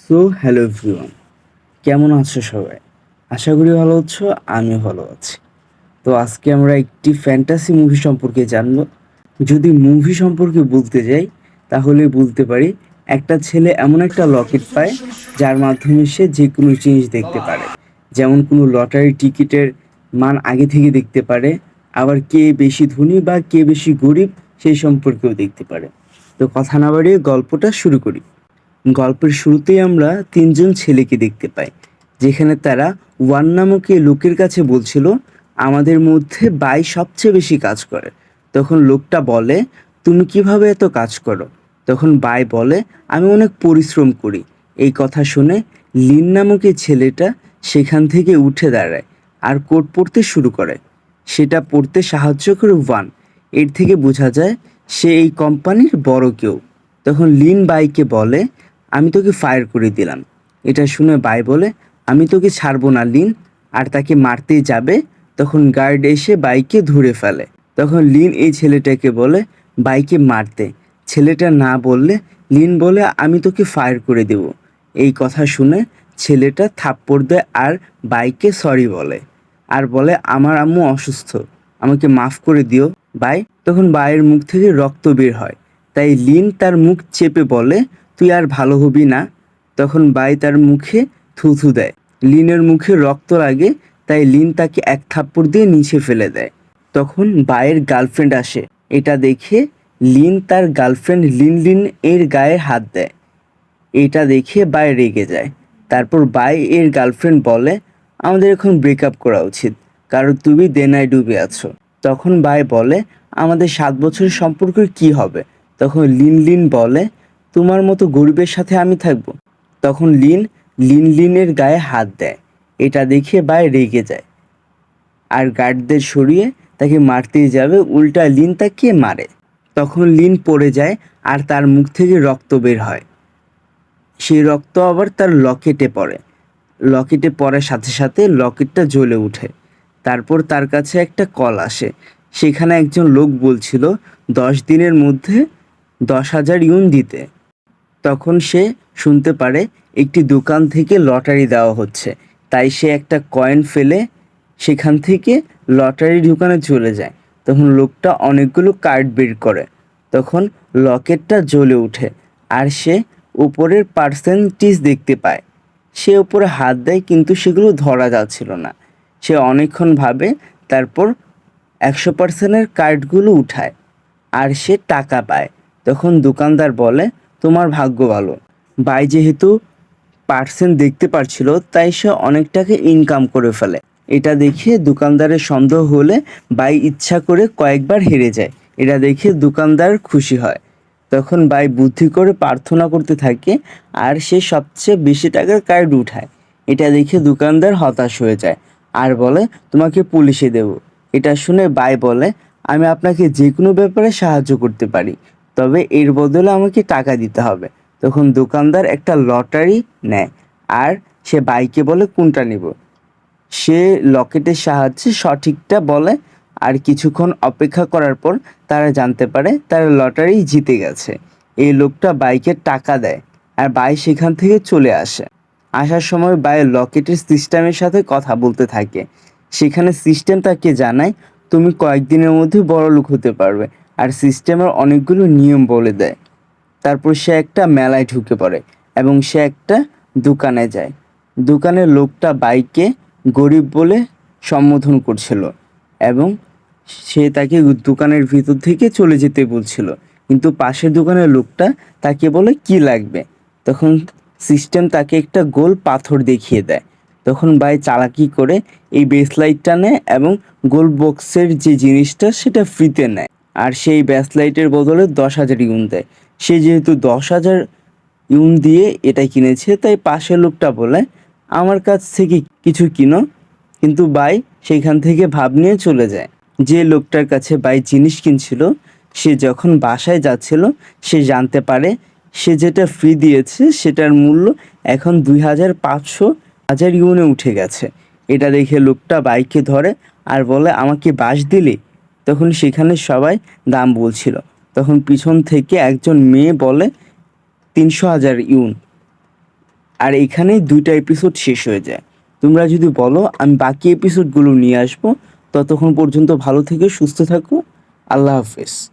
So hello everyone, কেমন আছো সবাই? আশা করি ভালো আছো, আমিও ভালো আছি। তো আজকে আমরা একটি ফ্যান্টাসি মুভি সম্পর্কে জানব। যদি মুভি সম্পর্কে বলতে যাই, তাহলে বলতে পারি, একটা ছেলে এমন একটা লকেট পায়, যার মাধ্যমে সে যে কোনো জিনিস দেখতে পারে। যেমন কোনো লটারি টিকিটের মান আগে থেকে দেখতে পারে, আবার কে বেশি ধনী বা কে বেশি গরিব সেই সম্পর্কেও দেখতে পারে। তো কথা না বাড়িয়ে গল্পটা শুরু করি। গল্পের শুরুতেই আমরা তিনজন ছেলেকে দেখতে পাই, যেখানে তারা ওয়ান নামক লোকের কাছে বলছিল, আমাদের মধ্যে বাই সবচেয়ে বেশি কাজ করে। তখন লোকটা বলে, তুমি কীভাবে এত কাজ করো? তখন বাই বলে, আমি অনেক পরিশ্রম করি। এই কথা শুনে লিন নামক ছেলেটা সেখান থেকে উঠে দাঁড়ায় আর কোট পড়তে শুরু করে। সেটা পড়তে সাহায্য করে ওয়ান। এর থেকে বোঝা যায়, সে এই কোম্পানির বড় কেউ। তখন লিন বাইকে বলে আমি তোকে ফায়ার করে দিলাম। এটা শুনে বাই বলে, আমি তোকে ছাড়বো না, লিন। আর তাকে মারতে যাবে, তখন গার্ড এসে বাইকে ধরে ফেলে। তখন লিন এই ছেলেটাকে বলে বাইকে মারতে। ছেলেটা না বললে, লিন বলে, আমি তোকে ফায়ার করে দেব। এই কথা শুনে ছেলেটা থাপ্পড় দেয় আর বাইকে সরি বলে। আর বলে, আমার আম্মু অসুস্থ, আমাকে মাফ করে দিও। বাই তখন বাইয়ের মুখ থেকে রক্ত বের হয়। তাই লিন তার মুখ চেপে বলে তুই আর ভালো হবি না। তখন বাই তার মুখে থুথু দেয়। লিনের মুখে রক্ত লাগে, তাই লিন তাকে এক থাপ্পড় দিয়ে নিচে ফেলে দেয়। তখন বায়ের গার্লফ্রেন্ড আসে। এটা দেখে লিন তার গার্লফ্রেন্ড লিন লিন এর গায়ে হাত দেয়। এটা দেখে বাই রেগে যায়। তারপর বাই এর গার্লফ্রেন্ড বলে, আমাদের এখন ব্রেকআপ করা উচিত। কারণ তুমি দেনায় ডুবে আছো। তখন বাই বলে, আমাদের সাত বছরের সম্পর্কের কি হবে? তখন লিন লিন বলে তোমার মতো গরিবের সাথে আমি থাকব। তখন লিন লিন লিনের গায়ে হাত দেয়। এটা দেখে বাই রেগে যায়। আর গার্ডদের সরিয়ে তাকে মারতেই যাবে, উল্টা লিন তাকে মারে। তখন লিন পড়ে যায় আর তার মুখ থেকে রক্ত বের হয়। সেই রক্ত আবার তার লকেটে পড়ে। লকেটে পড়ার সাথে সাথে লকেটটা জ্বলে ওঠে। তারপর তার কাছে একটা কল আসে। সেখানে একজন লোক বলছিল, দশ দিনের মধ্যে দশ হাজার ইউন দিতে। তখন সে শুনতে পারে একটি দোকান থেকে লটারি দেওয়া হচ্ছে। তাই সে একটা কয়েন ফেলে সেখান থেকে লটারি দোকানে চলে যায়। তখন লোকটা অনেকগুলো কার্ড বের করে। তখন লকেটটা জ্বলে ওঠে আর সে উপরের পার্সেন্টেজ দেখতে পায়। সে উপরে হাত দেয় কিন্তু সেগুলো ধরা যাচ্ছিল না। সে অনেকক্ষণ ভাবে তারপর একশো পার্সেন্টের কার্ডগুলো উঠায় আর সে টাকা পায়। তখন দোকানদার বলে তোমার ভাগ্য ভালো। বাই যেহেতু পার্সেন্ট দেখতে পারছিল, তাই সে অনেক টাকা ইনকাম করে ফেলে। এটা দেখে দোকানদারের সন্দেহ হলে বাই ইচ্ছা করে কয়েকবার হেরে যায়। এটা দেখে দোকানদার খুশি হয়। তখন বাই বুদ্ধি করে প্রার্থনা করতে থাকে আর সে সবচেয়ে বেশি টাকার কার্ড উঠায়। এটা দেখে দোকানদার হতাশ হয়ে যায়। আর বলে, তোমাকে পুলিশে দেব। এটা শুনে বাই বলে, আমি আপনাকে যে কোনো ব্যাপারে সাহায্য করতে পারি। তবে এর বদলে আমাকে টাকা দিতে হবে। তখন দোকানদার একটা লটারি নেয় আর সে বাইকে বলে, কোনটা নেব? সে লকেটের সাহায্যে সঠিকটা বলে আর কিছুক্ষণ অপেক্ষা করার পর তারা জানতে পারে তারা লটারি জিতে গেছে। এই লোকটা বাইকে টাকা দেয় আর বাই সেখান থেকে চলে আসে। আসার সময় বাই লকেটের সিস্টেমের সাথে কথা বলতে থাকে। সেখানে সিস্টেম তাকে জানায়, তুমি কয়েকদিনের মধ্যে বড় লোক হতে পারবে। আর সিস্টেমের অনেকগুলো নিয়ম বলে দেয়। তারপর সে একটা মেলায় ঢুকে পড়ে এবং সে একটা দোকানে যায়। দোকানের লোকটা বাইকে গরিব বলে সম্বোধন করছিল এবং সে তাকে দোকানের ভিতর থেকে চলে যেতে বলছিল। কিন্তু পাশের দোকানের লোকটা তাকে বলে, কি লাগবে? তখন সিস্টেম তাকে একটা গোল পাথর দেখিয়ে দেয়। তখন বাই চালাকি করে এই বেসলাইটটা নেয় এবং গোল বক্সের যে জিনিসটা সেটা ফ্রিতে নেয়। আর সেই ব্যাসলাইটের বদলে দশ হাজার ইউন দেয়। সে যেহেতু দশ হাজার ইউন দিয়ে এটা কিনেছে, তাই পাশের লোকটা বলে, আমার কাছ থেকে কিছু কিনো। কিন্তু বাই সেইখান থেকে ভাব নিয়ে চলে যায়। যে লোকটার কাছে বাই জিনিস কিনছিল, সে যখন বাসায় যাচ্ছিল, সে জানতে পারে সে যেটা ফ্রি দিয়েছে, সেটার মূল্য এখন দুই হাজার পাঁচশো হাজার ইউনে উঠে গেছে। এটা দেখে লোকটা বাইকে ধরে আর বলে, আমাকে বাস দিলি? তখন সেখানে সবাই দাম বলছিল। তখন পিছন থেকে একজন মেয়ে বলে, তিনশো হাজার ইউন। আর এখানে দুইটা এপিসোড শেষ হয়ে যায়। তোমরা যদি বলো, আমি বাকি এপিসোডগুলো নিয়ে আসব। ততক্ষণ পর্যন্ত ভালো থেকে, সুস্থ থাকো। আল্লাহ হাফেজ।